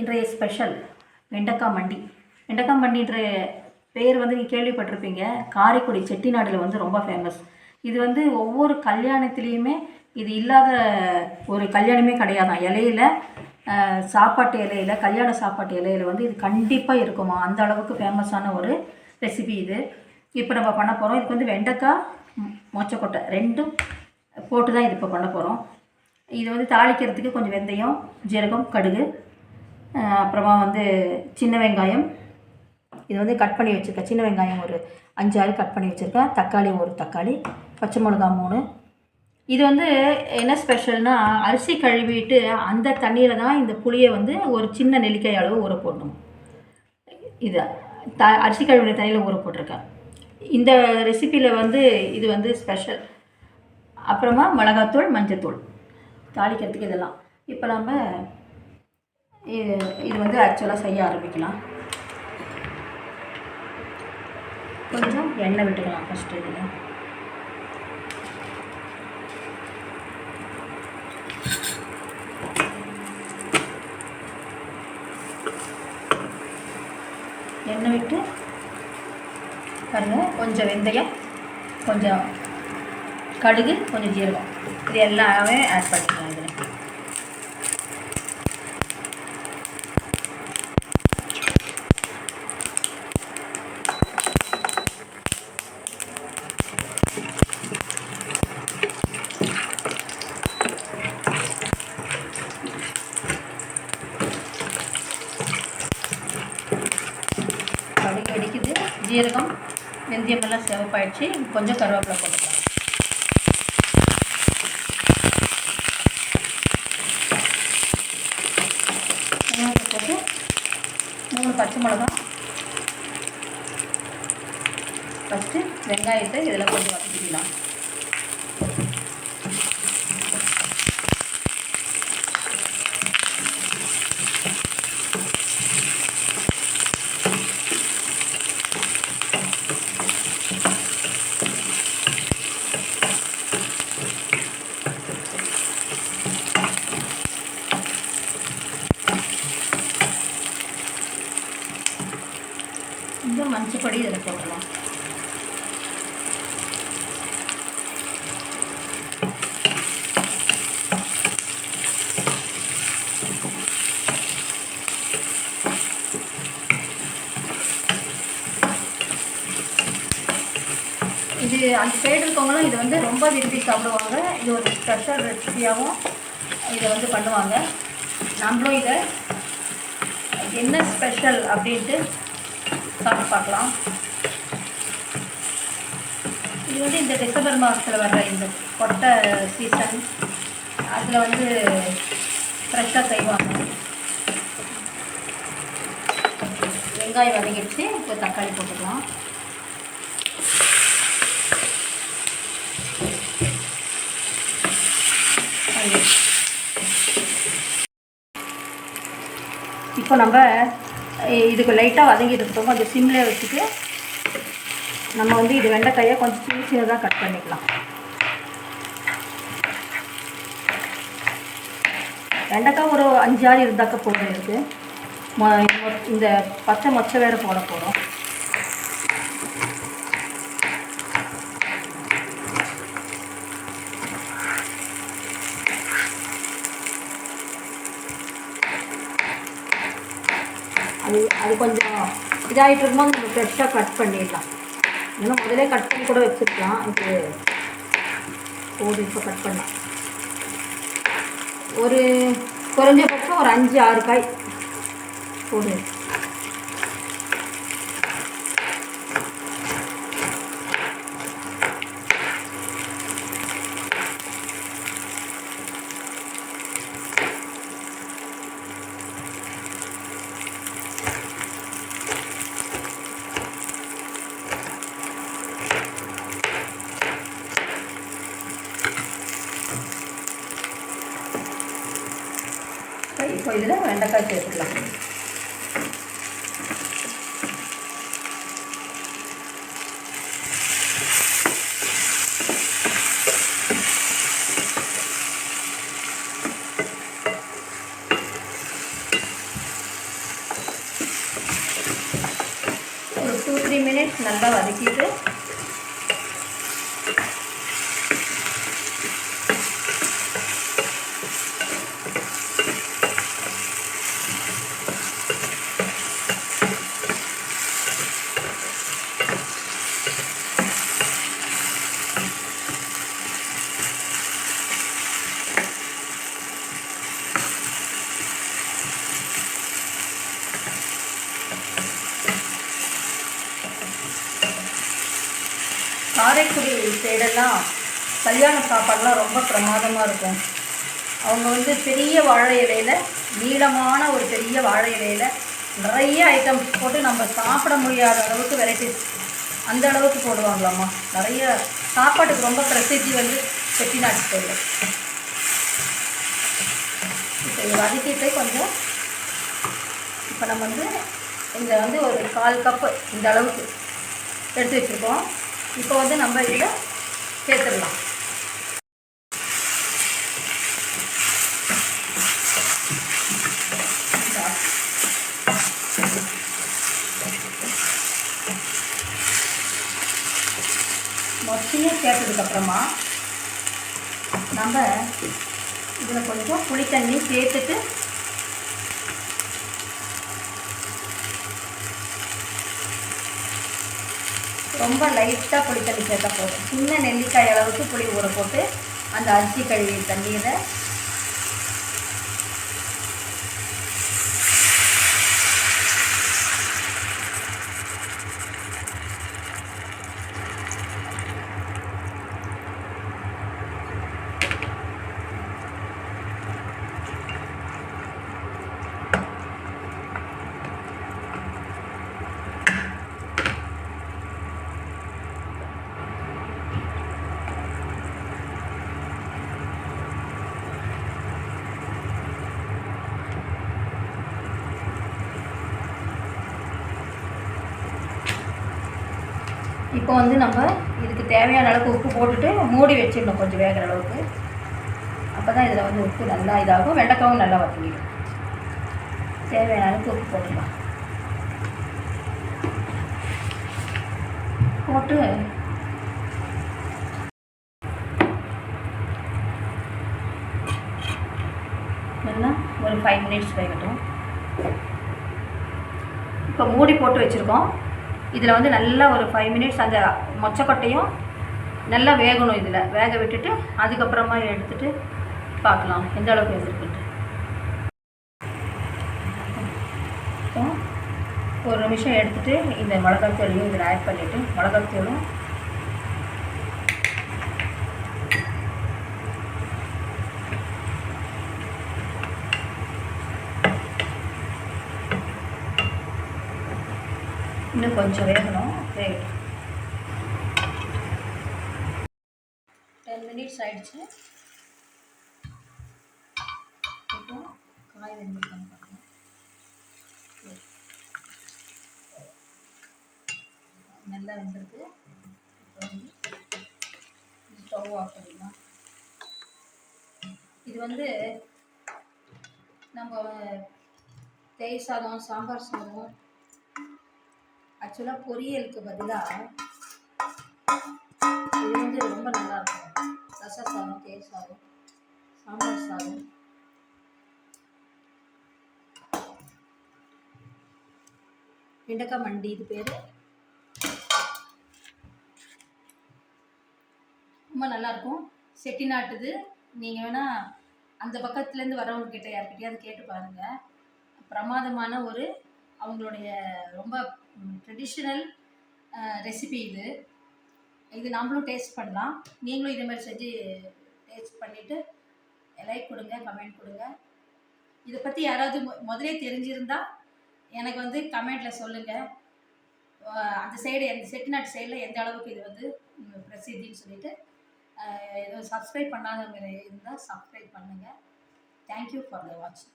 இன்றைய ஸ்பெஷல் வெண்டைக்காய் மண்டி. வெண்டைக்காய் மண்டின்ற பேர் வந்து நீங்கள் கேள்விப்பட்டிருப்பீங்க. காரைக்குடி செட்டிநாடில் வந்து ரொம்ப ஃபேமஸ் இது வந்து ஒவ்வொரு கல்யாணத்துலேயுமே இது இல்லாத ஒரு கல்யாணமே கிடையாதான் இலையில சாப்பாட்டு இலையில கல்யாண சாப்பாட்டு இலையில வந்து இது கண்டிப்பாக இருக்குமா? அந்த அளவுக்கு ஃபேமஸான ஒரு ரெசிபி இது. இப்போ நம்ம பண்ண போகிறோம் இதுக்கு வந்து வெண்டைக்காய் மொச்சக்கொட்டை ரெண்டும் போட்டு தான் இது இப்போ பண்ண போகிறோம் இது வந்து தாளிக்கிறதுக்கு கொஞ்சம் வெந்தயம் ஜீரகம் கடுகு அப்புறமா வந்து சின்ன வெங்காயம். இது வந்து கட் பண்ணி வச்சுருக்கேன். சின்ன வெங்காயம் ஒரு அஞ்சாறு கட் பண்ணி வச்சுருக்கேன். தக்காளி ஒரு தக்காளி. பச்சை மிளகா மூணு. இது வந்து என்ன ஸ்பெஷல்னால் அரிசி கழுவிட்டு அந்த தண்ணியில் தான் இந்த புளியை வந்து ஒரு சின்ன நெல்லிக்காய் அளவு ஊற போடணும். இது த அரிசி கழுவின தண்ணியில் ஊற போட்டிருக்கேன். இந்த ரெசிப்பியில் வந்து இது வந்து ஸ்பெஷல் அப்புறமா மிளகாத்தூள் மஞ்சத்தூள். தாளிக்கிறதுக்கு இதெல்லாம். இப்போ நம்ம இது இது வந்து ஆக்சுவலாக செய்ய ஆரம்பிக்கலாம். கொஞ்சம் எண்ணெய் விட்டுக்கலாம் ஃபஸ்ட்டு இதில். எண்ணெய் விட்டு பாருங்க கொஞ்சம் வெந்தயம் கொஞ்சம் கடுகு கொஞ்சம் ஜீரகம். இது எல்லாமே ஆட் பண்ணிக்கலாம் இதில் கடுகு சீரகம் ஜீரகம் வெந்தயம் எல்லாம் சிவப்பாயிடுச்சு கொஞ்சம் கருவேப்பிலை போட்டுக்கலாம். போட்டு மூணு பச்சை மிளகா ஃபஸ்ட்டு வெங்காயத்தை இதில் கொஞ்சம் வதக்கிக்கலாம் இந்த மஞ்சப்பொடி இதில் போடலாம் இது அந்த சைடு இருக்கவங்களும் இது வந்து ரொம்ப விரும்பி சாப்பிடுவாங்க. இது ஒரு ஸ்பெஷல் ரெசிபியாகவும் இதை வந்து பண்ணுவாங்க. நம்மளும் இதை என்ன ஸ்பெஷல் அப்படின்ட்டு சாப்பிட்டு பார்க்கலாம். இது வந்து இந்த டிசம்பர் மாதத்தில் வர்ற இந்த கொட்டை சீசன் அதில் வந்து ஃப்ரெஷ்ஷாக செய்வாங்க. வெங்காயம் வதங்கிடுச்சு இப்போ தக்காளி போட்டுக்கலாம். இப்போ நம்ம இதுக்கு லைட்டாக வதங்கிட்டு இருக்கோம் கொஞ்சம் சிம்மில் வச்சுட்டு நம்ம வந்து இது வெண்டைக்காயை கொஞ்சம் சின்ன சின்னதாக கட் பண்ணிக்கலாம். வெண்டைக்காய் ஒரு அஞ்சாறு இருந்தாக்க போதும் இருக்குது மொ- இந்த பச்சை மொச்சை வேறு போட போகிறோம் கொஞ்சம் இதாகிட்டு இருக்கும்போது நம்ம ஃப்ரெஷ்ஷாக கட் பண்ணிடலாம். ஏன்னா முதலே கட் பண்ணி கூட வச்சுருக்கலாம். இது போது இப்போ கட் பண்ணலாம். ஒரு குறைஞ்சபட்சம் ஒரு அஞ்சு ஆறு காய் போடுவேன் இதில் வெண்டைக்காய் சேர்த்துக்கலாம். ஒரு டூ த்ரீ மினிட்ஸ் நல்லா வதக்கிட்டு காரைக்குடி சைடெல்லாம் கல்யாண சாப்பாடுலாம் ரொம்ப பிரமாதமாக இருக்கும். அவங்க வந்து பெரிய வாழை இலையில் நீளமான ஒரு பெரிய வாழை இலையில் நிறைய ஐட்டம்ஸ் போட்டு நம்ம சாப்பிட முடியாத அளவுக்கு வெரைட்டிஸ் அந்த அளவுக்கு போடுவாங்களாம்மா. நிறைய சாப்பாட்டுக்கு ரொம்ப பிரசித்தி வந்து செட்டிநாட்டு ஸ்டைலில் இப்போ இதை வதக்கிட்டு கொஞ்சம் இப்போ நம்ம வந்து இங்கே வந்து ஒரு கால் கப்பு இந்த அளவுக்கு எடுத்து வச்சுருக்கோம். இப்போ வந்து நம்ம இதில் சேர்த்துடலாம். மொத்தையும் சேர்த்ததுக்கப்புறமா நம்ம இதில் கொஞ்சம் புளித்தண்ணி சேர்த்துட்டு ரொம்ப லைட்டாக புளி தண்ணி சேர்த்தா போதும். சின்ன நெல்லிக்காய் அளவுக்கு புளி ஊற போட்டு அந்த அரிசி கழுவி தண்ணீரை இப்போ வந்து நம்ம இதுக்கு தேவையான அளவுக்கு உப்பு போட்டுட்டு மூடி வச்சிடணும் கொஞ்சம் வேகிற அளவுக்கு. அப்போ தான் இதில் வந்து உப்பு நல்லா இதாகும். வெண்டைக்காவும் நல்லா வதங்கிடும். தேவையான அளவுக்கு உப்பு போட்டுக்கலாம். போட்டு நல்லா ஒரு ஃபைவ் மினிட்ஸ் வேகட்டும். இப்போ மூடி போட்டு வச்சுருக்கோம். இதில் வந்து நல்லா ஒரு ஃபைவ் மினிட்ஸ் அந்த மொச்சக்கொட்டையும் நல்லா வேகணும் இதில். வேக விட்டுட்டு அதுக்கப்புறமா எடுத்துட்டு பார்க்கலாம். எந்த அளவுக்கு வெந்திருக்குன்ட்டு ஒரு நிமிஷம் எடுத்துகிட்டு இந்த மிளகாத்தூளையும் இதில் ஆட் பண்ணிவிட்டு மிளகாத்தூளும் இன்னும் கொஞ்சம் வேகணும். வேகட்டும் டென் மினிட்ஸ் ஆயிடுச்சு. இப்போ காய் வெந்திருக்காங்க பார்க்கலாம். நல்லா வெந்திருக்கு. இப்போ வந்து ஸ்டவ் ஆஃப் பண்ணிடலாம். இது வந்து நம்ம தேய் சாதம் சாம்பார் சாதம் ஆக்சுவலாக பொரியலுக்கு பதிலாக இது வந்து ரொம்ப நல்லா இருக்கும் ரச சாதம் தேர் சாதம் சாம்பார் சாதம். வெண்டைக்காய் மண்டி இது பேர். ரொம்ப நல்லாயிருக்கும். செட்டிநாட்டுது நீங்கள் வேணால் அந்த பக்கத்துலேருந்து வரவங்கக்கிட்ட யார்கிட்டயாவது கேட்டு பாருங்கள் பிரமாதமான ஒரு அவங்களுடைய ரொம்ப ட்ரெடிஷ்னல் ரெசிபி இது. இது நாமளும் டேஸ்ட் பண்ணலாம். நீங்களும் இதே மாதிரி செஞ்சு டேஸ்ட் பண்ணிவிட்டு லைக் கொடுங்க கமெண்ட் கொடுங்க. இதை பற்றி யாராவது முதலே தெரிஞ்சிருந்தால் எனக்கு வந்து கமெண்ட்டில் சொல்லுங்கள் அந்த சைடு எந்த செட்டிநாட்டு சைடில் எந்த அளவுக்கு இது வந்து பிரசித்தின்னு சொல்லிட்டு எதுவும் சப்ஸ்கிரைப் பண்ணாதவங்க இருந்தால் சப்ஸ்கிரைப் பண்ணுங்கள் தேங்க்யூ ஃபார் த வாட்சிங்